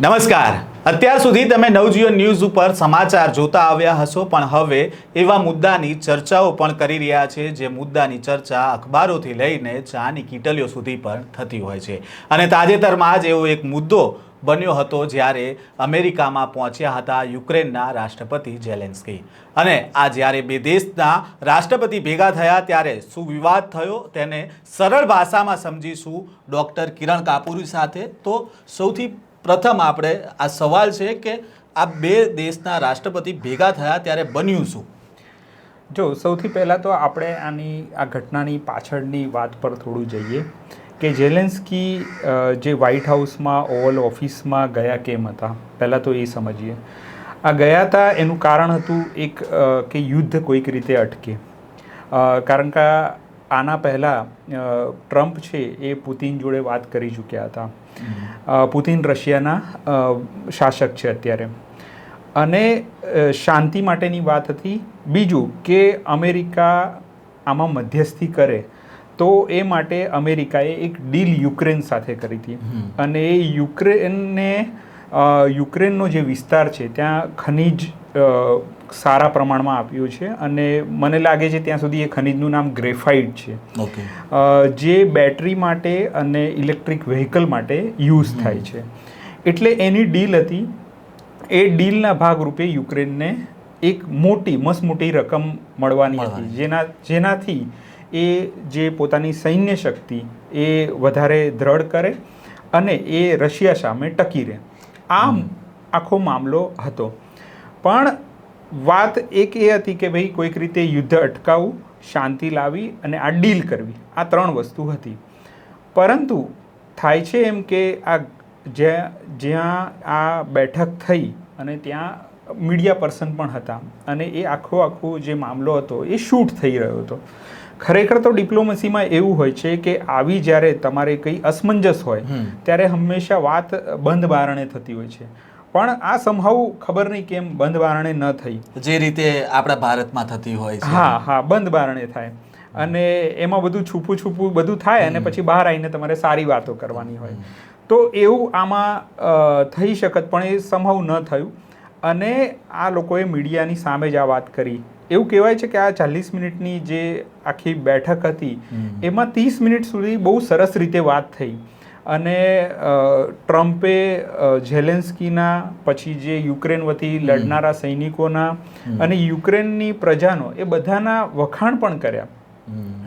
નમસ્કાર. અત્યાર સુધી તમે નવજીવન ન્યૂઝ ઉપર સમાચાર જોતા આવ્યા હશો, પણ હવે એવા મુદ્દાની ચર્ચાઓ પણ કરી રહ્યા છે, જે મુદ્દાની ચર્ચા અખબારોથી લઈને ચાની કીટલીઓ સુધી પણ થતી હોય છે. અને તાજેતરમાં જ એવો એક મુદ્દો બન્યો હતો જ્યારે અમેરિકામાં પહોંચ્યા હતા યુક્રેનના રાષ્ટ્રપતિ ઝેલેન્સ્કી. અને આ જ્યારે બે દેશના રાષ્ટ્રપતિ ભેગા થયા ત્યારે શું વિવાદ થયો તેને સરળ ભાષામાં સમજીશું ડૉક્ટર કિરણ કાપુરી સાથે. તો સૌથી પ્રથમ આપણે આ સવાલ છે કે આ બે દેશના રાષ્ટ્રપતિ ભેગા થયા ત્યારે બન્યું શું? જો, સૌથી પહેલાં તો આપણે આની, આ ઘટનાની પાછળની વાત પર થોડું જઈએ કે જેલેન્સ્કી જે વ્હાઇટ હાઉસમાં ઓવલ ઓફિસમાં ગયા કેમ હતા? પહેલાં તો એ સમજીએ. આ ગયા હતા એનું કારણ હતું એક કે યુદ્ધ કોઈક રીતે અટકે. કારણ કે આના પહેલાં ટ્રમ્પ છે એ પુતિન જોડે વાત કરી ચૂક્યા હતા. પુતિન રશિયાના શાસક છે અત્યારે. અને શાંતિ માટેની વાત હતી. બીજું કે અમેરિકા આમાં મધ્યસ્થી કરે તો એ માટે અમેરિકાએ એક ડીલ યુક્રેન સાથે કરી હતી. અને એ યુક્રેનને યુક્રેનનો જે વિસ્તાર છે ત્યાં ખનિજ સારા પ્રમાણમાં આપ્યું છે અને મને લાગે છે ત્યાં સુધી એ ખનિજનું નામ ગ્રેફાઇટ છે. ઓકે. જે બેટરી માટે અને ઇલેક્ટ્રિક વ્હીકલ માટે યુઝ થાય છે. એટલે એની ડીલ હતી એ ડીલના ભાગરૂપે યુક્રેનને એક મોટી મસ્ત મોટી રકમ મળવાની હતી. જેના જેનાથી એ જે પોતાની સૈન્ય શક્તિ એ વધારે દ્રઢ કરે અને એ રશિયા સામે ટકી રહે. આમ આખો મામલો હતો. પણ વાત એક એ હતી કે ભાઈ કોઈક રીતે યુદ્ધ અટકાવવું શાંતિ લાવી અને આ ડીલ કરવી. આ ત્રણ વસ્તુ હતી. પરંતુ થાય છે એમ કે આ જ્યાં જ્યાં આ બેઠક થઈ અને ત્યાં મીડિયા પર્સન પણ હતા અને એ આખો આખો જે મામલો હતો એ શૂટ થઈ રહ્યો હતો. ખરેખર તો ડિપ્લોમસીમાં એવું હોય છે કે આવી જ્યારે તમારે કંઈ અસમંજસ હોય ત્યારે હંમેશા વાત બંધ બારણે થતી હોય છે. પણ આ સંભાવ ખબર નહીં કેમ બંધ બારણે ન થઈ. જે રીતે આપણા ભારતમાં થતી હોય છે. હા હા બંધ બારણે થાય. અને એમાં બધું છૂપું છૂપું બધું થાય અને પછી બહાર આવીને તમારે સારી વાતો કરવાની હોય. તો એવું આમાં થઈ શકત પણ એ સંભવ ન થયું. અને આ લોકોએ મીડિયાની સામે જ આ વાત કરી. એવું કહેવાય છે કે આ ચાલીસ મિનિટની જે આખી બેઠક હતી એમાં ત્રીસ મિનિટ સુધી બહુ સરસ રીતે વાત થઈ. અને ટ્રમ્પે ઝેલેન્સ્કીના પછી જે યુક્રેન વતી લડનારા સૈનિકોના અને યુક્રેનની પ્રજાનો એ બધાના વખાણ પણ કર્યા.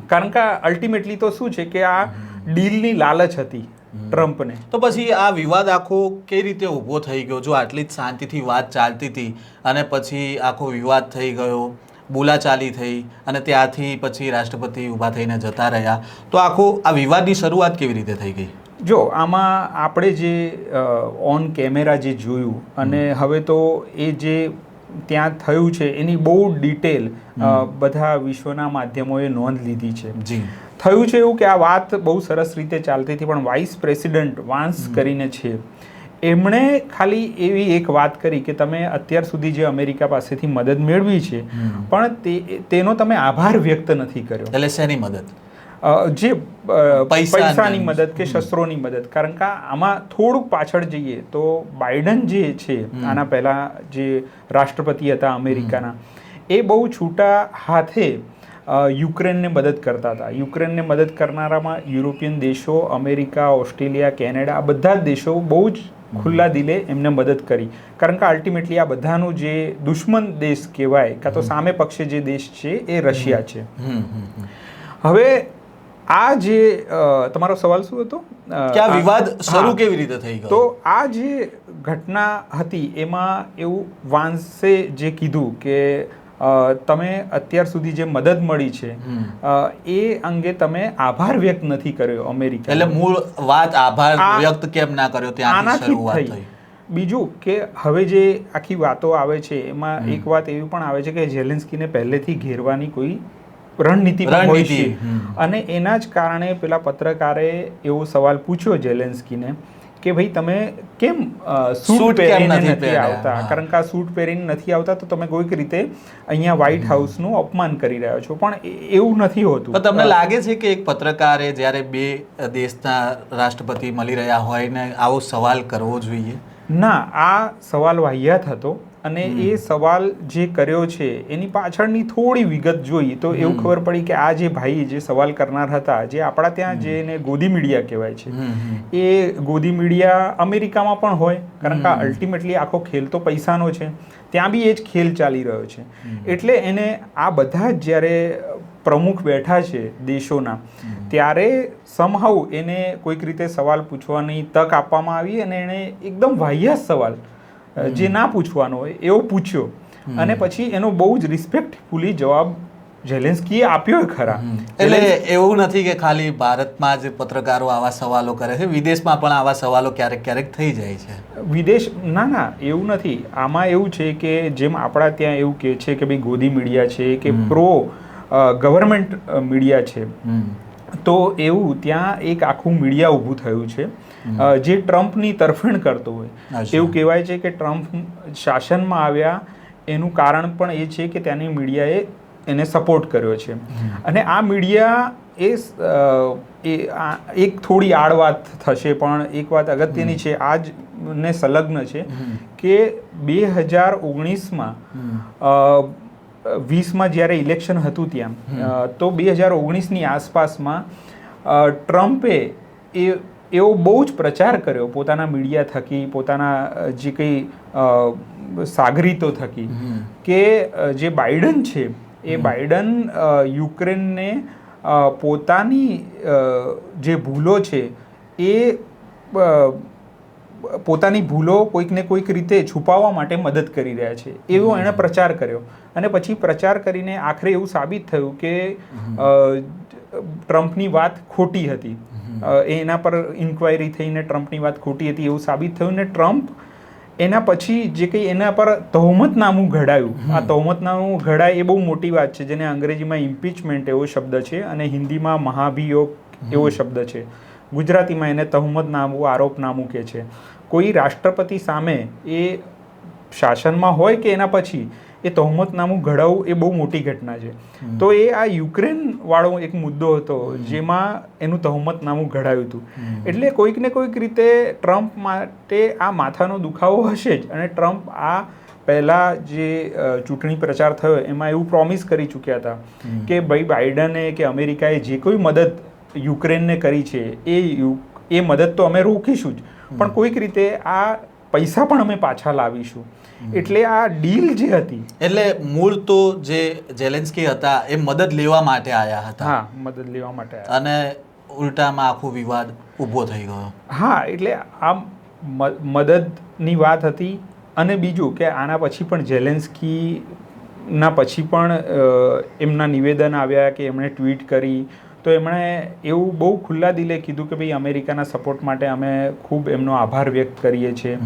કારણ કે અલ્ટિમેટલી તો શું છે કે આ ડીલની લાલચ હતી ટ્રમ્પને. તો પછી આ વિવાદ આખો કઈ રીતે ઊભો થઈ ગયો? જો આટલી જ શાંતિથી વાત ચાલતી હતી અને પછી આખો વિવાદ થઈ ગયો બોલાચાલી થઈ અને ત્યાંથી પછી રાષ્ટ્રપતિ ઊભા થઈને જતા રહ્યા. તો આખો આ વિવાદની શરૂઆત કેવી રીતે થઈ ગઈ? જો આમાં આપણે જે ઓન કેમેરા જે જોયું અને હવે તો એ જે ત્યાં થયું છે એની બહુ ડિટેલ બધા વિશ્વના માધ્યમોએ નોંધ લીધી છે. જી. થયું છે એવું કે આ વાત બહુ સરસ રીતે ચાલતી હતી પણ વાઇસ પ્રેસિડન્ટ વાન્સ કરીને છે. એમણે ખાલી એવી એક વાત કરી કે તમે અત્યાર સુધી જે અમેરિકા પાસેથી મદદ મેળવી છે પણ તે તેનો તમે આભાર વ્યક્ત નથી કર્યો. એટલે શેની મદદ? જે પૈસાની. મદદ. કે શસ્ત્રોની મદદ. કારણ કે આમાં થોડુંક પાછળ જઈએ તો બાઇડન જે છે આના પહેલાં જે રાષ્ટ્રપતિ હતા અમેરિકાના એ બહુ છૂટા હાથે યુક્રેનને મદદ કરતા હતા. યુક્રેનને મદદ કરનારામાં યુરોપિયન દેશો અમેરિકા ઓસ્ટ્રેલિયા કેનેડા આ બધા જ દેશો બહુ જ ખુલ્લા દિલે એમને મદદ કરી. કારણ કે અલ્ટિમેટલી આ બધાનું જે દુશ્મન દેશ કહેવાય કાં તો સામે પક્ષે જે દેશ છે એ રશિયા છે. હવે આ જે તમારો સવાલ શું હતો? કે આ વિવાદ શરૂ કેવી રીતે થઈ ગયો? તો આ જે ઘટના હતી એમાં એવું વાંસે જે કીધું કે તમે અત્યાર સુધી જે મદદ મળી છે એ અંગે તમે આભાર વ્યક્ત નથી કર્યો અમેરિકા એટલે મૂળ વાત આભાર વ્યક્ત કેમ ના કર્યો? ત્યાંથી શરૂઆત થઈ. બીજું કે હવે જે આખી વાતો આવે છે એમાં એક વાત એવી પણ આવે છે કે ઝેલેન્સ્કીને પહેલેથી ઘેરવાની કોઈ રણનીતિ હોય છે. અને એના જ કારણે પેલા પત્રકારે એવો સવાલ પૂછ્યો જેલેન્સકીને કે ભાઈ તમે કેમ સૂટ પહેરીને નથી આવતા? કારણ કે આ સૂટ પહેરીને નથી આવતા તો તમે કોઈક રીતે અહીંયા વ્હાઇટ હાઉસનું અપમાન કરી રહ્યા છો. પણ એવું નથી હોતું. તમને લાગે છે કે એક પત્રકારે જ્યારે બે દેશના રાષ્ટ્રપતિ મળી રહ્યા હોય ને આવો સવાલ કરવો જોઈએ? ના આ સવાલ વાહિયાત હતો. અને એ સવાલ જે કર્યો છે એની પાછળની થોડી વિગત જોઈ તો એવું ખબર પડી કે આ જે ભાઈ જે સવાલ કરનાર હતા જે આપણા ત્યાં જે એને ગોદી મીડિયા કહેવાય છે. એ ગોદી મીડિયા અમેરિકામાં પણ હોય કારણ કે. અલ્ટિમેટલી આખો ખેલ તો પૈસાનો છે ત્યાં બી એ જ ખેલ ચાલી રહ્યો છે. એટલે એને આ બધા જ જ્યારે પ્રમુખ બેઠા છે દેશોના ત્યારે સમહાઉ એને કોઈક રીતે સવાલ પૂછવાની તક આપવામાં આવી અને એણે એકદમ વાહિયાત સવાલ જે ના પૂછવાનો હોય એવો પૂછ્યો. અને પછી એનો બહુ જ રિસ્પેક્ટફુલી જવાબ ઝેલેન્સ્કીએ આપ્યો ખરા. એટલે એવું નથી કે ખાલી ભારતમાં જ પત્રકારો આવા સવાલો કરે છે વિદેશમાં પણ આવા સવાલો ક્યારેક ક્યારેક થઈ જાય છે. વિદેશ ના ના એવું નથી. આમાં એવું છે કે જેમ આપણા ત્યાં એવું કે છે કે ભાઈ ગોદી મીડિયા છે કે પ્રો ગવર્મેન્ટ મીડિયા છે. તો એવું ત્યાં એક આખું મીડિયા ઊભું થયું છે. જે ટ્રમ્પની તરફેણ કરતો હોય. એવું કહેવાય છે કે ટ્રમ્પ શાસનમાં આવ્યા એનું કારણ પણ એ છે કે ત્યાંની મીડિયાએ એને સપોર્ટ કર્યો છે. અને આ મીડિયા એ એક થોડી આડ વાત થશે પણ એક વાત અગત્યની છે આ જ ને સંલગ્ન છે કે બે હજાર ઓગણીસમાં વીસમાં જ્યારે ઇલેક્શન હતું ત્યાં તો બે હજાર ઓગણીસની આસપાસમાં ટ્રમ્પે એ એવો બહુ જ પ્રચાર કર્યો પોતાના મીડિયા થકી પોતાના જે કંઈ સાગરીતો થકી કે જે બાઇડન છે એ બાઇડન યુક્રેનને પોતાની જે ભૂલો છે એ પોતાની ભૂલો કોઈકને કોઈક રીતે છુપાવવા માટે મદદ કરી રહ્યા છે. એવો એણે પ્રચાર કર્યો. અને પછી પ્રચાર કરીને આખરે એવું સાબિત થયું કે ટ્રમ્પની વાત ખોટી હતી. એના પર ઇન્ક્વાયરી થઈને ટ્રમ્પની વાત ખોટી હતી એવું સાબિત થયું ને ટ્રમ્પ એના પછી જે કંઈ એના પર તહોમતનામું ઘડાયું. આ તહોમતનામું ઘડાય એ બહુ મોટી વાત છે જેને અંગ્રેજીમાં ઇમ્પીચમેન્ટ એવો શબ્દ છે અને હિન્દીમાં મહાભિયોગ એવો શબ્દ છે. ગુજરાતીમાં એને તહોમતનામું આરોપનામું કે છે. કોઈ રાષ્ટ્રપતિ સામે એ શાસનમાં હોય કે એના પછી એ તહોમતનામું ઘડાવવું એ બહુ મોટી ઘટના છે. તો એ આ યુક્રેન વાળો એક મુદ્દો હતો જેમાં એનું તહોમતનામું ઘડાયું હતું. એટલે કોઈક ને કોઈક રીતે ટ્રમ્પ માટે આ માથાનો દુખાવો હશે જ. અને ટ્રમ્પ આ પહેલાં જે ચૂંટણી પ્રચાર થયો એમાં એવું પ્રોમિસ કરી ચૂક્યા હતા કે ભાઈ બાઇડને કે અમેરિકાએ જે કોઈ મદદ યુક્રેનને કરી છે એ એ મદદ તો અમે રોકીશું જ. પણ કોઈક રીતે આ પૈસા પણ અમે પાછા લાવીશું. એટલે આ ડીલ જે હતી એટલે મૂળ તો જે જેલેન્સ્કી હતા એ મદદ લેવા માટે આવ્યા હતા. હા મદદ લેવા માટે. અને ઉલટામાં આખો વિવાદ ઊભો થઈ ગયો. હા એટલે આ મદદની વાત હતી. અને બીજું કે આના પછી પણ ઝેલેન્સ્કી ના પછી પણ એમના નિવેદન આવ્યા કે એમણે ટ્વીટ કરી. તો એમણે એવું બહુ ખુલ્લા દિલે કીધું કે ભાઈ અમેરિકાના સપોર્ટ માટે અમે ખૂબ એમનો આભાર વ્યક્ત કરીએ છીએ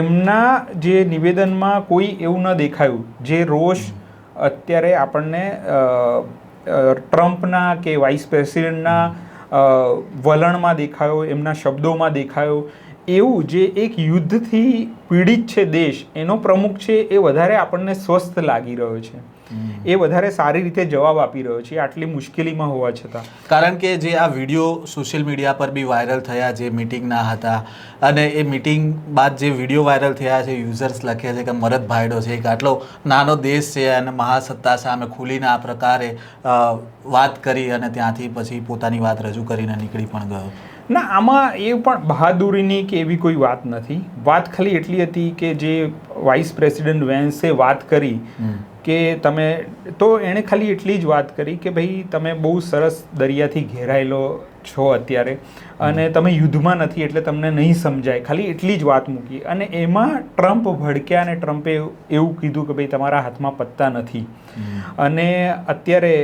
એમના જે નિવેદનમાં કોઈ એવું ન દેખાયું જે રોષ અત્યારે આપણને ટ્રમ્પના કે વાઇસ પ્રેસિડેન્ટના વલણમાં દેખાયો એમના શબ્દોમાં દેખાયો એવું જે એક યુદ્ધથી પીડિત છે દેશ એનો પ્રમુખ છે એ વધારે આપણને સ્વસ્થ લાગી રહ્યો છે. એ વધારે સારી રીતે જવાબ આપી રહ્યો છે આટલી મુશ્કેલીમાં હોવા છતાં. કારણ કે જે આ વીડિયો સોશિયલ મીડિયા પર બી વાયરલ થયા જે મિટિંગના હતા અને એ મિટિંગ બાદ જે વીડિયો વાયરલ થયા છે યુઝર્સ લખે છે કે મરદ ભાઈડો છે એક આટલો નાનો દેશ છે અને મહાસત્તા સામે ખુલીને આ પ્રકારે વાત કરી અને ત્યાંથી પછી પોતાની વાત રજૂ કરીને નીકળી પણ ગયો. ના આમાં એ પણ બહાદુરીની કે એવી કોઈ વાત નથી. વાત ખાલી એટલી હતી કે જે વાઇસ પ્રેસિડેન્ટ વેન્સે વાત કરી. કે તમે તો એણે ખાલી એટલી જ વાત કરી કે ભાઈ તમે બહુ સરસ દરિયાથી ઘેરાયેલો છો અત્યારે અને તમે યુદ્ધમાં નથી એટલે તમને નહીં સમજાય. ખાલી એટલી જ વાત મૂકી. અને એમાં ટ્રમ્પ ભડક્યા અને ટ્રમ્પે એવું કીધું કે ભાઈ તમારા હાથમાં પત્તા નથી. અને અત્યારે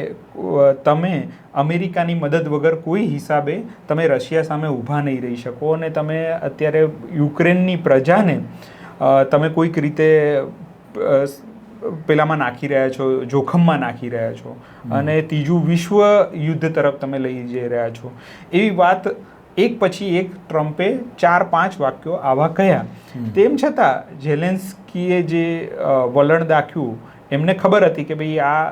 તમે અમેરિકાની મદદ વગર કોઈ હિસાબે તમે રશિયા સામે ઊભા નહીં રહી શકો અને તમે અત્યારે યુક્રેનની પ્રજાને તમે કોઈક રીતે પેલામાં નાખી રહ્યા છો જોખમમાં નાખી રહ્યા છો. અને ત્રીજું વિશ્વ યુદ્ધ તરફ તમે લઈ જઈ રહ્યા છો. એવી વાત એક પછી એક ટ્રમ્પે ચાર પાંચ વાક્યો આવા કહ્યા. તેમ છતાં ઝેલેન્સ્કીએ જે વલણ દાખ્યું એમને ખબર હતી કે ભાઈ આ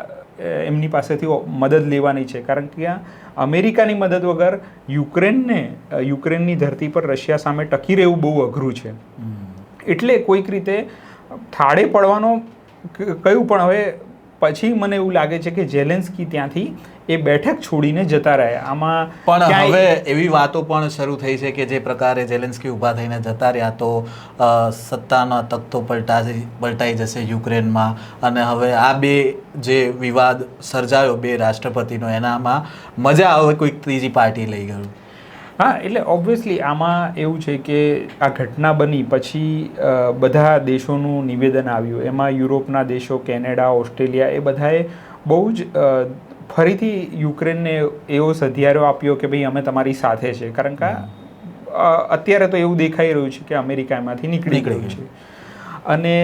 એમની પાસેથી મદદ લેવાની છે. કારણ કે આ અમેરિકાની મદદ વગર યુક્રેનને યુક્રેનની ધરતી પર રશિયા સામે ટકી રહેવું બહુ અઘરું છે. એટલે કોઈક રીતે થાળે પડવાનો ક- કયું પણ હવે પછી મને એવું લાગે છે કે જેલેન્સકી ત્યાંથી એ બેઠક છોડીને જતા રહ્યા. આમાં પણ હવે એવી વાતો પણ શરૂ થઈ છે કે જે પ્રકારે ઝેલેન્સ્કી ઊભા થઈને જતા રહ્યા તો સત્તાના સત્તાનો તખ્તો પલટાઈ પલટાઈ જશે યુક્રેનમાં. અને હવે આ બે જે વિવાદ સર્જાયો બે રાષ્ટ્રપતિનો એનામાં મજા આવે કોઈક ત્રીજી પાર્ટી લઈ ગયું. હા એટલે ઓબ્વિયસલી આમાં એવું છે કે આ ઘટના બની પછી બધા દેશોનું નિવેદન આવ્યું. એમાં યુરોપના દેશો કેનેડા ઓસ્ટ્રેલિયા એ બધાએ બહુ જ ફરીથી યુક્રેનને એવો સધિયારો આપ્યો કે ભાઈ અમે તમારી સાથે છે. કારણ કે અત્યારે તો એવું દેખાઈ રહ્યું છે કે અમેરિકા એમાંથી નીકળી ગયું છે. અને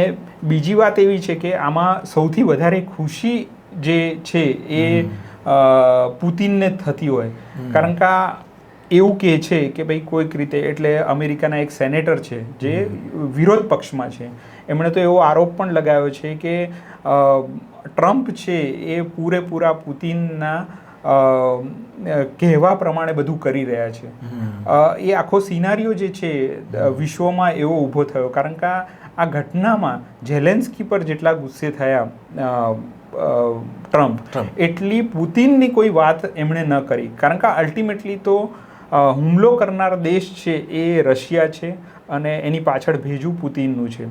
બીજી વાત એવી છે કે આમાં સૌથી વધારે ખુશી જે છે એ પુતિનને થતી હોય. કારણ કે એવું કહે છે કે ભાઈ કોઈક રીતે એટલે અમેરિકાના એક સેનેટર છે જે વિરોધ પક્ષમાં છે. એમણે તો એવો આરોપ પણ લગાવ્યો છે કે ટ્રમ્પ છે એ પૂરેપૂરા પુતિનના કહેવા પ્રમાણે બધું કરી રહ્યા છે. એ આખો સિનારીઓ જે છે વિશ્વમાં એવો ઊભો થયો. કારણ કે આ- ઘટનામાં ઝેલેન્સ્કી પર જેટલા ગુસ્સે થયા ટ્રમ્પ. એટલી પુતિનની કોઈ વાત એમણે ન કરી. કારણ કે અલ્ટિમેટલી તો હુમલો કરનાર દેશ છે એ રશિયા છે અને એની પાછળ ભેજું પુતિનનું છે.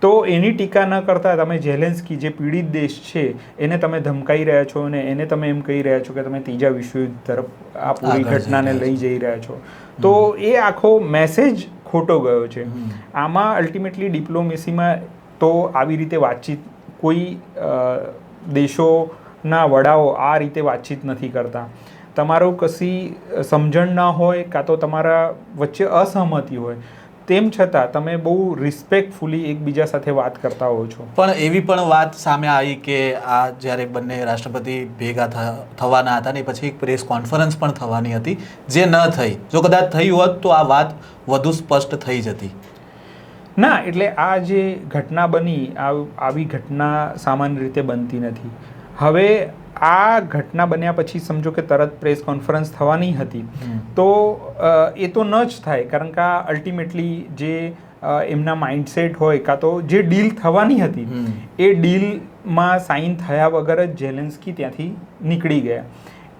તો એની ટીકા ન કરતાં તમે ઝેલેન્સ્કી જે પીડિત દેશ છે એને તમે ધમકાઈ રહ્યા છો અને એને તમે એમ કહી રહ્યા છો કે તમે ત્રીજા વિશ્વયુદ્ધ તરફ આ પૂરી ઘટનાને લઈ જઈ રહ્યા છો. તો એ આખો મેસેજ ખોટો ગયો છે. આમાં અલ્ટિમેટલી ડિપ્લોમેસીમાં તો આવી રીતે વાતચીત કોઈ દેશોના વડાઓ આ રીતે વાતચીત નથી કરતા. તમારો કશી સમજણ ના હોય કાં તો તમારા વચ્ચે અસહમતિ હોય તેમ છતાં તમે બહુ રિસ્પેક્ટફુલી એકબીજા સાથે વાત કરતા હો છો. પણ એવી પણ વાત સામે આવી કે આ જ્યારે બંને રાષ્ટ્રપતિ ભેગા થવાના હતા ને પછી એક પ્રેસ કોન્ફરન્સ પણ થવાની હતી જે ન થઈ. જો કદાચ થઈ હોત તો આ વાત વધુ સ્પષ્ટ થઈ જતી. ના એટલે આ જે ઘટના બની આ આવી ઘટના સામાન્ય રીતે બનતી નથી. હવે આ ઘટના બન્યા પછી સમજો કે તરત પ્રેસ કોન્ફરન્સ થવાની હતી. તો એ તો ન જ થાય કારણ કે આ અલ્ટિમેટલી જે એમના માઇન્ડસેટ હોય કાં તો જે ડીલ થવાની હતી એ ડીલમાં સાઇન થયા વગર જ જેલેન્સકી ત્યાંથી નીકળી ગયા.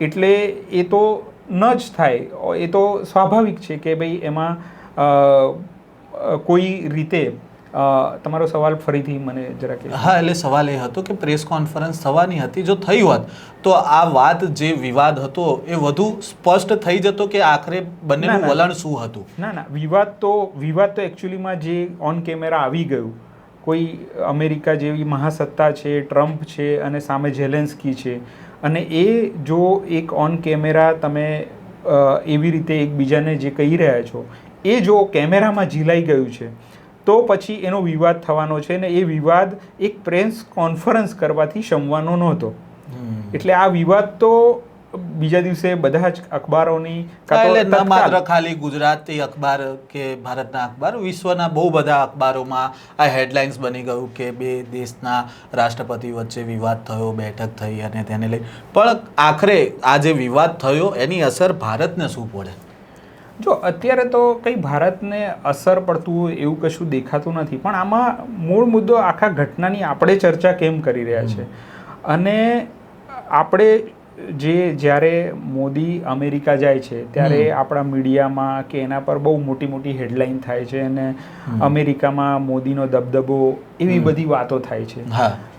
એટલે એ તો ન જ થાય. એ તો સ્વાભાવિક છે કે ભાઈ એમાં કોઈ રીતે તમારો સવાલ ફરીથી મને જરા કે હા એટલે સવાલ એ હતો કે પ્રેસ કોન્ફરન્સ થવાની હતી. જો થઈ હોત તો આ વાત જે વિવાદ હતો એ વધુ સ્પષ્ટ થઈ જતો કે આખરે બંનેનું વલણ શું હતું? ના ના. વિવાદ તો વિવાદ તો એકચ્યુઅલીમાં જે ઓન કેમેરા આવી ગયું. કોઈ અમેરિકા જેવી મહાસત્તા છે ટ્રમ્પ છે અને સામે ઝેલેન્સ્કી છે. અને એ જો એક ઓન કેમેરા તમે એવી રીતે એકબીજાને જે કહી રહ્યા છો એ જો કેમેરામાં ઝીલાઈ ગયું છે તો પછી એનો વિવાદ થવાનો છે ને એ વિવાદ એક પ્રેસ કોન્ફરન્સ કરવાથી શમવાનો નહોતો. એટલે આ વિવાદ તો બીજા દિવસે બધા જ અખબારોની માત્ર ખાલી ગુજરાતી અખબાર કે ભારતના અખબાર વિશ્વના બહુ બધા અખબારોમાં આ હેડલાઇન્સ બની ગયું કે બે દેશના રાષ્ટ્રપતિ વચ્ચે વિવાદ થયો બેઠક થઈ અને તેને લઈ. પણ આખરે આ જે વિવાદ થયો એની અસર ભારતને શું પડે? જો અત્યારે તો કંઈ ભારતને અસર પડતું હોય એવું કશું દેખાતું નથી પણ આમાં મૂળ મુદ્દો આખા ઘટનાની આપણે ચર્ચા કેમ કરી રહ્યા છે? અને આપણે જે જ્યારે મોદી અમેરિકા જાય છે ત્યારે આપણા મીડિયામાં કે એના પર બહુ મોટી મોટી હેડલાઇન થાય છે અને અમેરિકામાં મોદીનો દબદબો એવી બધી વાતો થાય છે.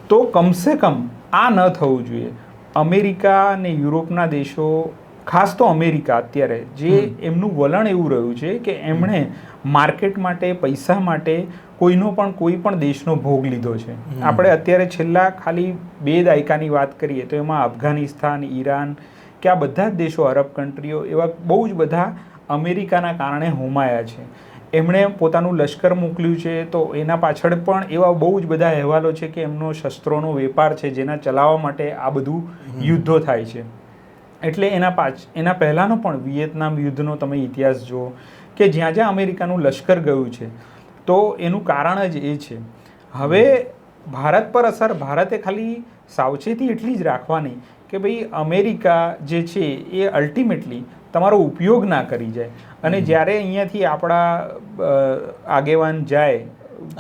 તો કમસે કમ આ ન થવું જોઈએ. અમેરિકા અને યુરોપના દેશો ખાસ તો અમેરિકા અત્યારે જે એમનું વલણ એવું રહ્યું છે કે એમણે માર્કેટ માટે પૈસા માટે કોઈનો પણ કોઈ પણ દેશનો ભોગ લીધો છે. આપણે અત્યારે છેલ્લા ખાલી બે દાયકાની વાત કરીએ તો એમાં અફઘાનિસ્તાન ઈરાન કે આ બધા જ દેશો અરબ કન્ટ્રીઓ એવા બહુ જ બધા અમેરિકાના કારણે હોમાયા છે. એમણે પોતાનું લશ્કર મોકલ્યું છે તો એના પાછળ પણ એવા બહુ જ બધા અહેવાલો છે કે એમનો શસ્ત્રોનો વેપાર છે જેના ચલાવવા માટે આ બધું યુદ્ધો થાય છે. એટલે એના પાછ એના પહેલાંનો પણ વિયેતનામ યુદ્ધનો તમે ઇતિહાસ જુઓ કે જ્યાં જ્યાં અમેરિકાનું લશ્કર ગયું છે તો એનું કારણ જ એ છે. હવે ભારત પર અસર ભારતે ખાલી સાવચેતી એટલી જ રાખવાની કે ભાઈ અમેરિકા જે છે એ અલ્ટિમેટલી તમારો ઉપયોગ ના કરી જાય. અને જ્યારે અહીંયાથી આપણા આગેવાન જાય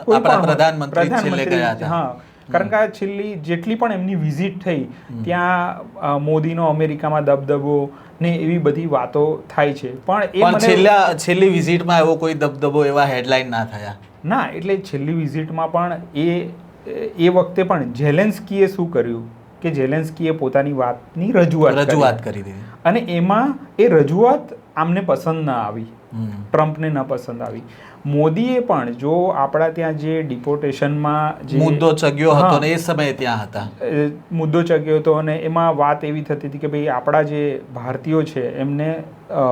પ્રધાનમંત્રી. હા. કારણ કે આ છેલ્લી જેટલી પણ એમની વિઝિટ થઈ ત્યાં મોદીનો અમેરિકામાં દબદબો ને એવી બધી વાતો થાય છે. પણ એ મને છેલ્લા છેલ્લી વિઝિટમાં એવો કોઈ દબદબો એવા હેડલાઇન ના થયા? ના એટલે છેલ્લી વિઝિટમાં પણ એ એ વખતે પણ ઝેલેન્સ્કીએ શું કર્યું? કે ઝેલેન્સ્કીએ પોતાની વાતની રજૂઆત રજૂઆત કરી દીધી. અને એમાં એ રજૂઆત આમને પસંદ ના આવી. ટ્રમ્પને ન પસંદ આવી. મોદીએ પણ જો આપણા ત્યાં જે ડિપોર્ટેશનમાં જે મુદ્દો ચગ્યો હતો. ને એ સમયે ત્યાં હતા. મુદ્દો ચગ્યો હતો અને એમાં વાત એવી થતી હતી કે ભાઈ આપણા જે ભારતીયો છે એમને અ,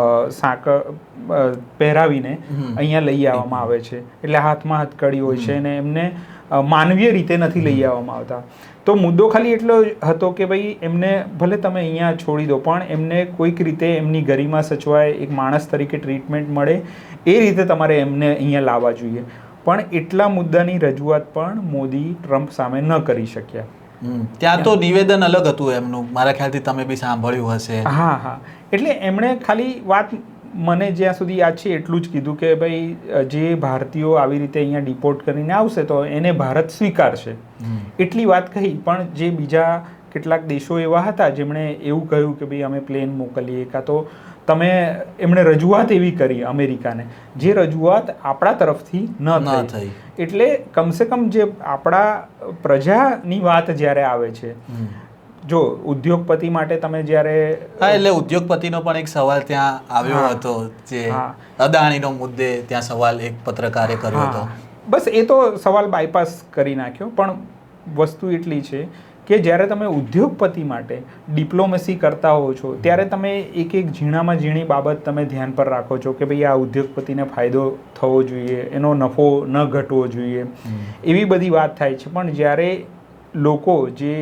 પહેરાવીને અહીંયા લઈ આવવામાં આવે છે. એટલે હાથમાં હથકડી હોય છે અને એમને માનવીય રીતે નથી લઈ આવવામાં આવતા. તો મુદ્દો ખાલી એટલો હતો કે ભાઈ એમને ભલે તમે અહીંયા છોડી દો પણ એમને કોઈક રીતે એમની ગરિમા સચવાય એક માણસ તરીકે ટ્રીટમેન્ટ મળે એ રીતે તમારે એમને અહીંયા લાવવા જોઈએ. પણ એટલા મુદ્દાની રજૂઆત પણ મોદી ટ્રમ્પ સામે ન કરી શક્યા. ત્યાં તો નિવેદન અલગ હતું એમનું. મારા ખ્યાલથી તમે બી સાંભળ્યું હશે. હા હા. એટલે એમણે ખાલી વાત મને જ્યાં સુધી યાદ છે એટલું જ કીધું કે ભાઈ જે ભારતીયો આવી રીતે અહીંયા ડિપોર્ટ કરીને આવશે તો એને ભારત સ્વીકારશે એટલી વાત કહી પણ જે બીજા કેટલાક દેશો એવા હતા જેમણે એવું કહ્યું કે ભાઈ અમે પ્લેન મોકલીએ કાં તો તમે એમણે રજૂઆત એવી કરી અમેરિકાને જે રજૂઆત આપણા તરફથી ન થઈ. એટલે કમસે કમ જે આપણા પ્રજાની વાત જ્યારે આવે છે. જો ઉદ્યોગપતિ માટે તમે જ્યારે હા એટલે ઉદ્યોગપતિનો પણ એક સવાલ ત્યાં આવ્યો હતો જે અદાણીનો મુદ્દે ત્યાં સવાલ એક પત્રકારે કર્યો હતો. બસ એ તો સવાલ બાયપાસ કરી નાખ્યો પણ વસ્તુ એટલી છે કે જ્યારે તમે ઉદ્યોગપતિ માટે ડિપ્લોમસી કરતા હો છો ત્યારે તમે એક એક ઝીણામાં ઝીણી બાબત તમે ધ્યાન પર રાખો છો કે ભાઈ આ ઉદ્યોગપતિને ફાયદો થવો જોઈએ એનો નફો ન ઘટવો જોઈએ. એવી બધી વાત થાય છે પણ જ્યારે લોકો જે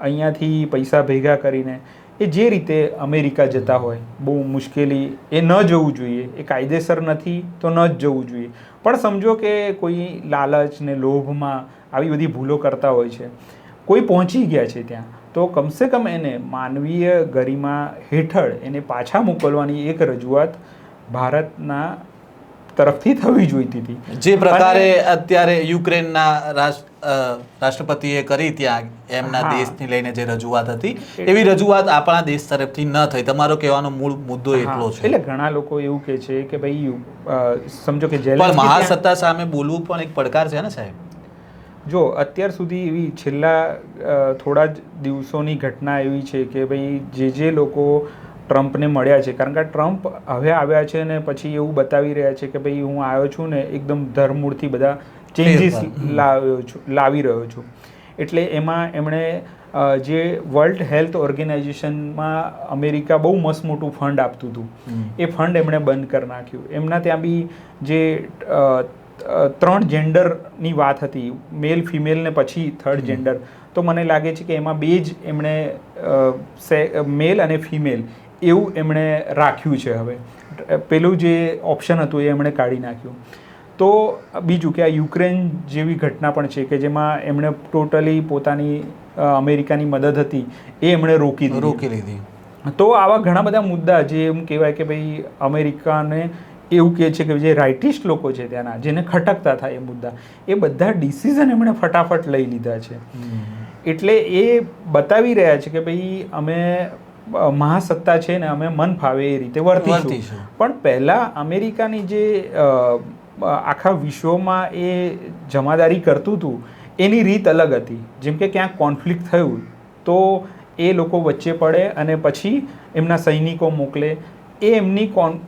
અહીંયાથી પૈસા ભેગા કરીને એ જે રીતે અમેરિકા જતા હોય, બહુ મુશ્કેલી એ ન જવું જોઈએ, એ કાયદેસર નથી તો ન જ જવું જોઈએ. પણ સમજો કે કોઈ લાલચ ને લોભમાં આવી બધી ભૂલો કરતા હોય છે. કોઈ પહોંચી ગયા છે ત્યાં, તો કમસે કમ એને માનવીય ગરિમા હેઠળ એને પાછા મોકલવાની એક રજૂઆત ભારતના તરફથી થવી જોઈતી હતી. જે પ્રકારે અત્યારે યુક્રેનના રાષ્ટ્રપતિએ કરી ત્યાં એમના. દેશની લઈને જે રજૂઆત હતી એવી રજૂઆત આપણા દેશ તરફથી ન થઈ. તમારો કહેવાનો મૂળ મુદ્દો એટલો છે. એટલે ઘણા લોકો એવું કહે છે કે ભાઈ સમજો કે પણ મહાસત્તા સામે બોલવું પણ એક પડકાર છે ને સાહેબ? જો અત્યાર સુધી એવી છેલ્લા થોડા જ દિવસોની ઘટના એવી છે કે ભાઈ જે જે લોકો ટ્રમ્પને મળ્યા છે. કારણ કે ટ્રમ્પ હવે આવ્યા છે ને પછી એવું બતાવી રહ્યા છે કે ભાઈ હું આવ્યો છું ને એકદમ ધરમૂળથી બધા ચેન્જીસ લાવ્યો છું લાવી રહ્યો છું. એટલે એમાં એમણે જે વર્લ્ડ હેલ્થ ઓર્ગેનાઇઝેશનમાં અમેરિકા બહુ મસ્ત મોટું ફંડ આપતું હતું. એ ફંડ એમણે બંધ કરી નાખ્યું. એમના ત્યાં બી જે ત્રણ જેન્ડરની વાત હતી મેલ ફિમેલ ને પછી થર્ડ જેન્ડર તો મને લાગે છે કે એમાં બે જ એમણે મેલ અને ફિમેલ એવું એમણે રાખ્યું છે હવે. પેલું જે ઓપ્શન હતું એ એમણે કાઢી નાખ્યું. તો બીજું કે આ યુક્રેન જેવી ઘટના પણ છે કે જેમાં એમણે ટોટલી પોતાની અમેરિકાની મદદ હતી એ એમણે રોકી રોકી લીધી. તો આવા ઘણા બધા મુદ્દા જે એમ કહેવાય કે ભાઈ અમેરિકાને એવું કહે છે કે જે રાઇટિસ્ટ લોકો છે ત્યાંના જેને ખટકતા થાય એ મુદ્દા એ બધા ડિસિઝન એમણે ફટાફટ લઈ લીધા છે. એટલે એ બતાવી રહ્યા છે કે ભાઈ અમે મહાસત્તા છે ને અમે મન ફાવે એ રીતે વર્તીશું. પણ પહેલાં અમેરિકાની જે આખા વિશ્વમાં એ જમાદારી કરતું હતું એની રીત અલગ હતી. જેમ કે ક્યાંક કોન્ફ્લિક્ટ થયું તો એ લોકો વચ્ચે પડે અને પછી એમના સૈનિકો મોકલે. એ એમની કોન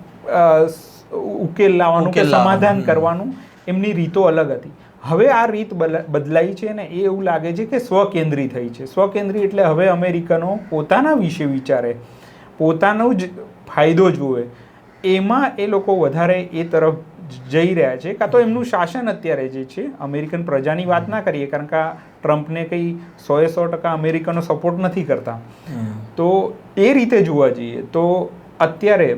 ઉકેલ લાવવાનું કે સમાધાન કરવાનું એમની રીતો અલગ હતી. હવે આ રીત બદલાઈ છે ને એ એવું લાગે છે કે સ્વકેન્દ્રી થઈ છે. સ્વકેન્દ્રી એટલે હવે અમેરિકનો પોતાના વિશે વિચારે પોતાનો જ ફાયદો જુએ. એમાં એ લોકો વધારે એ તરફ જઈ રહ્યા છે કાં તો એમનું શાસન અત્યારે જે છે અમેરિકન પ્રજાની વાત ના કરીએ કારણ કે આ ટ્રમ્પને કંઈ સોએ સો ટકા અમેરિકનો સપોર્ટ નથી કરતા. તો એ રીતે જોવા જઈએ તો અત્યારે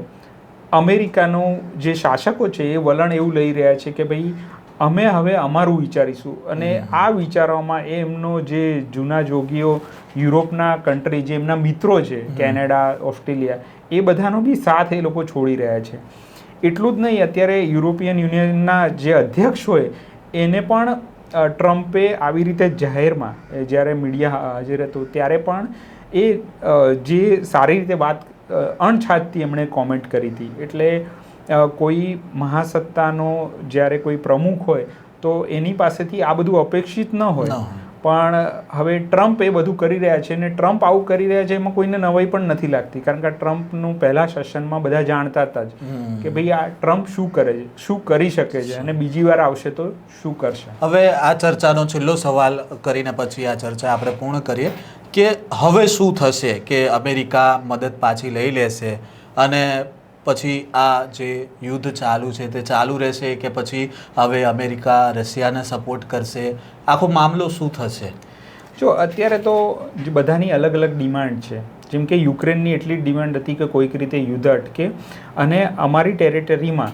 અમેરિકાનું જે શાસકો છે એ વલણ એવું લઈ રહ્યા છે કે ભાઈ અમે હવે અમારું વિચારીશું. અને આ વિચારવામાં એ એમનો જે જૂના જોગીઓ યુરોપના કન્ટ્રી જે એમના મિત્રો છે કેનેડા ઓસ્ટ્રેલિયા એ બધાનો બી સાથ એ લોકો છોડી રહ્યા છે. એટલું જ નહીં અત્યારે યુરોપિયન યુનિયનના જે અધ્યક્ષ હોય એને પણ ટ્રમ્પે આવી રીતે જાહેરમાં જ્યારે મીડિયા હાજર હતું ત્યારે પણ એ જે સારી રીતે વાત અણછાતથી એમણે કોમેન્ટ કરી હતી. એટલે કોઈ મહાસત્તાનો જ્યારે કોઈ પ્રમુખ હોય તો એની પાસેથી આ બધું અપેક્ષિત ન હોય. પણ હવે ટ્રમ્પ એ બધું કરી રહ્યા છે અને ટ્રમ્પ આવું કરી રહ્યા છે એમાં કોઈને નવાઈ પણ નથી લાગતી. કારણ કે ટ્રમ્પનું પહેલા સેશનમાં બધા જાણતા હતા જ કે ભાઈ આ ટ્રમ્પ શું કરે છે શું કરી શકે છે અને બીજી વાર આવશે તો શું કરશે? હવે આ ચર્ચાનો છેલ્લો સવાલ કરીને પછી આ ચર્ચા આપણે પૂર્ણ કરીએ કે હવે શું થશે કે અમેરિકા મદદ પાછી લઈ લેશે અને પછી આ જે યુદ્ધ ચાલુ છે તે ચાલુ રહેશે કે પછી હવે અમેરિકા રશિયાને સપોર્ટ કરશે? આખો મામલો શું થશે? જો અત્યારે તો જે બધાની અલગ અલગ ડિમાન્ડ છે. જેમ કે યુક્રેનની એટલી જ ડિમાન્ડ હતી કે કોઈક રીતે યુદ્ધ અટકે અને અમારી ટેરેટરીમાં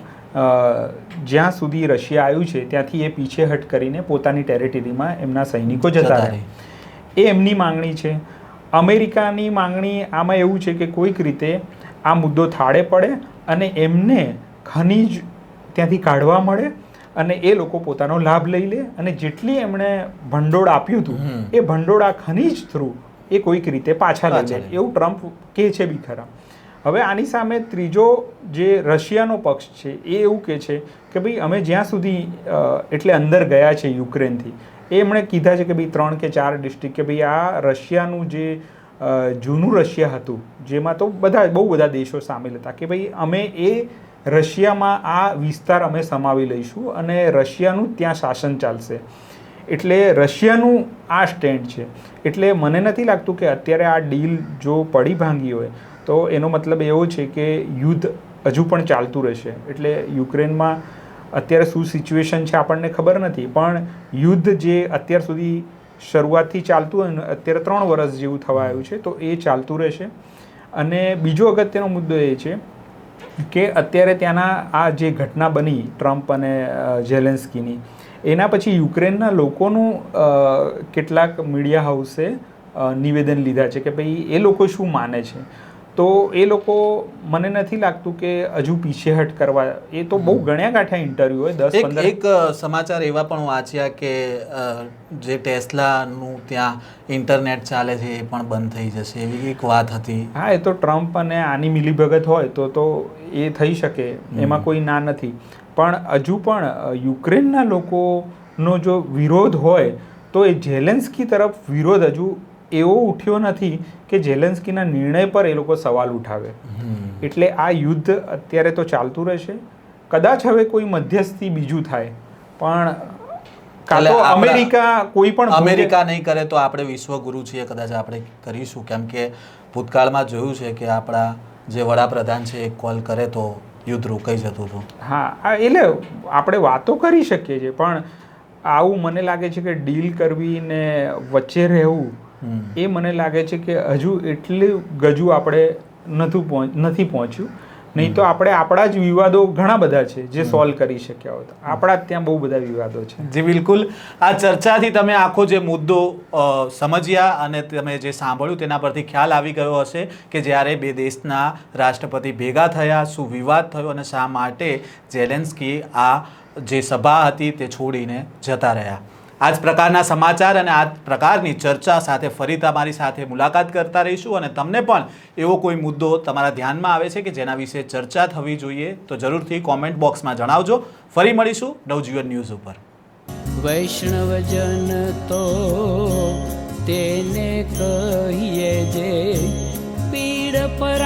જ્યાં સુધી રશિયા આવ્યું છે ત્યાંથી એ પીછેહટ કરીને પોતાની ટેરેટરીમાં એમના સૈનિકો જતા રહે. એ એમની માંગણી છે. અમેરિકાની માંગણી આમાં એવું છે કે કોઈક રીતે આ મુદ્દો થાળે પડે અને એમને ખનીજ ત્યાંથી કાઢવા મળે અને એ લોકો પોતાનો લાભ લઈ લે અને જેટલી એમણે ભંડોળ આપ્યું હતું એ ભંડોળ આ ખનીજ થ્રુ એ કોઈક રીતે પાછા લઈ લે. એવું ટ્રમ્પ કહે છે બી ખરા હવે આની સામે ત્રીજો જે રશિયાનો પક્ષ છે એ એવું કહે છે કે ભાઈ અમે જ્યાં સુધી એટલે અંદર ગયા છે યુક્રેનથી એ એમણે કીધા છે કે ભાઈ ત્રણ કે ચાર ડિસ્ટ્રિક્ટ કે ભાઈ આ રશિયાનું જે જૂનું રશિયા હતું, જેમાં તો બધા, બહુ બધા દેશો સામેલ હતા કે ભાઈ અમે એ રશિયામાં આ વિસ્તાર અમે સમાવી લઈશું અને રશિયાનું ત્યાં શાસન ચાલશે. એટલે રશિયાનું આ સ્ટેન્ડ છે. એટલે મને નથી લાગતું કે અત્યારે આ ડીલ જો પડી ભાંગી હોય, તો એનો મતલબ એવો છે કે યુદ્ધ હજુ પણ ચાલતું રહેશે. એટલે યુક્રેનમાં અત્યારે શું સિચ્યુએશન છે આપણને ખબર નથી, પણ યુદ્ધ જે અત્યાર સુધી શરૂઆતથી ચાલતું હોય ને, અત્યારે ત્રણ વર્ષ જેવું થવા આવ્યું છે, તો એ ચાલતું રહેશે. અને બીજો અગત્યનો મુદ્દો એ છે કે અત્યારે ત્યાંના આ જે ઘટના બની, ટ્રમ્પ અને ઝેલેન્સ્કીની, એના પછી યુક્રેનના લોકોનું કેટલાક મીડિયા હાઉસે નિવેદન લીધા છે કે ભાઈ એ લોકો શું માને છે? તો એ લોકો મને નથી લાગતું કે હજુ પીછેહટ કરવા. એ તો બહુ ગણ્યા કાંઠા ઇન્ટરવ્યુ હોય દસ પંદર. એક સમાચાર એવા પણ વાંચ્યા કે જે ટેસ્લાનું ત્યાં ઇન્ટરનેટ ચાલે છે એ પણ બંધ થઈ જશે એવી એક વાત હતી. હા એ તો ટ્રમ્પ અને આની મિલીભગત હોય તો તો એ થઈ શકે એમાં કોઈ ના નથી. પણ હજુ પણ યુક્રેનના લોકોનો જો વિરોધ હોય તો એ ઝેલેન્સ્કી તરફ વિરોધ હજુ એવો ઉઠ્યો નથી કે ઝેલેન્સ્કીના નિર્ણય પર એ લોકો સવાલ ઉઠાવે. એટલે આ યુદ્ધ અત્યારે તો ચાલતું રહેશે. કદાચ હવે કોઈ મધ્યસ્થી બીજું થાય. પણ કાં એટલે તો આપણા- અમેરિકા કોઈ પણ અમેરિકા નહીં કરે તો આપણે વિશ્વગુરુ છીએ કદાચ આપણે કરીશું. કેમ કે ભૂતકાળમાં જોયું છે કે આપણા જે વડાપ્રધાન છે એ કોલ કરે તો યુદ્ધ રોકાઈ જતું હતું. હા એટલે આપણે વાતો કરી શકીએ છીએ પણ આવું મને લાગે છે કે ડીલ કરવી ને વચ્ચે રહેવું. એ મને લાગે છે કે હજુ એટલું ગજુ આપણે નથી નથી પહોંચ્યું. નહીં તો આપણે આપણા જ વિવાદો ઘણા બધા છે જે સોલ્વ કરી શક્યા હોત. આપણા ત્યાં બહુ બધા વિવાદો છે. જી બિલકુલ. આ ચર્ચાથી તમે આખો જે મુદ્દો સમજ્યા અને તમે જે સાંભળ્યું તેના પરથી ખ્યાલ આવી ગયો હશે કે જ્યારે બે દેશના રાષ્ટ્રપતિ ભેગા થયા શું વિવાદ થયો અને શા માટે જેલેન્સકી આ જે સભા હતી તે છોડીને જતા રહ્યા. આ જ પ્રકારના સમાચાર અને આ પ્રકારની ચર્ચા સાથે ફરી તમારી સાથે મુલાકાત કરતા રહીશું અને તમને પણ એવો કોઈ મુદ્દો તમારા ધ્યાનમાં આવે છે કે જેના વિશે ચર્ચા થવી જોઈએ તો જરૂરથી કોમેન્ટ બોક્સમાં જણાવજો. ફરી મળીશું નવજીવન ન્યૂઝ ઉપર. વૈષ્ણવજન તો તેને કહીએ જે પીડ પર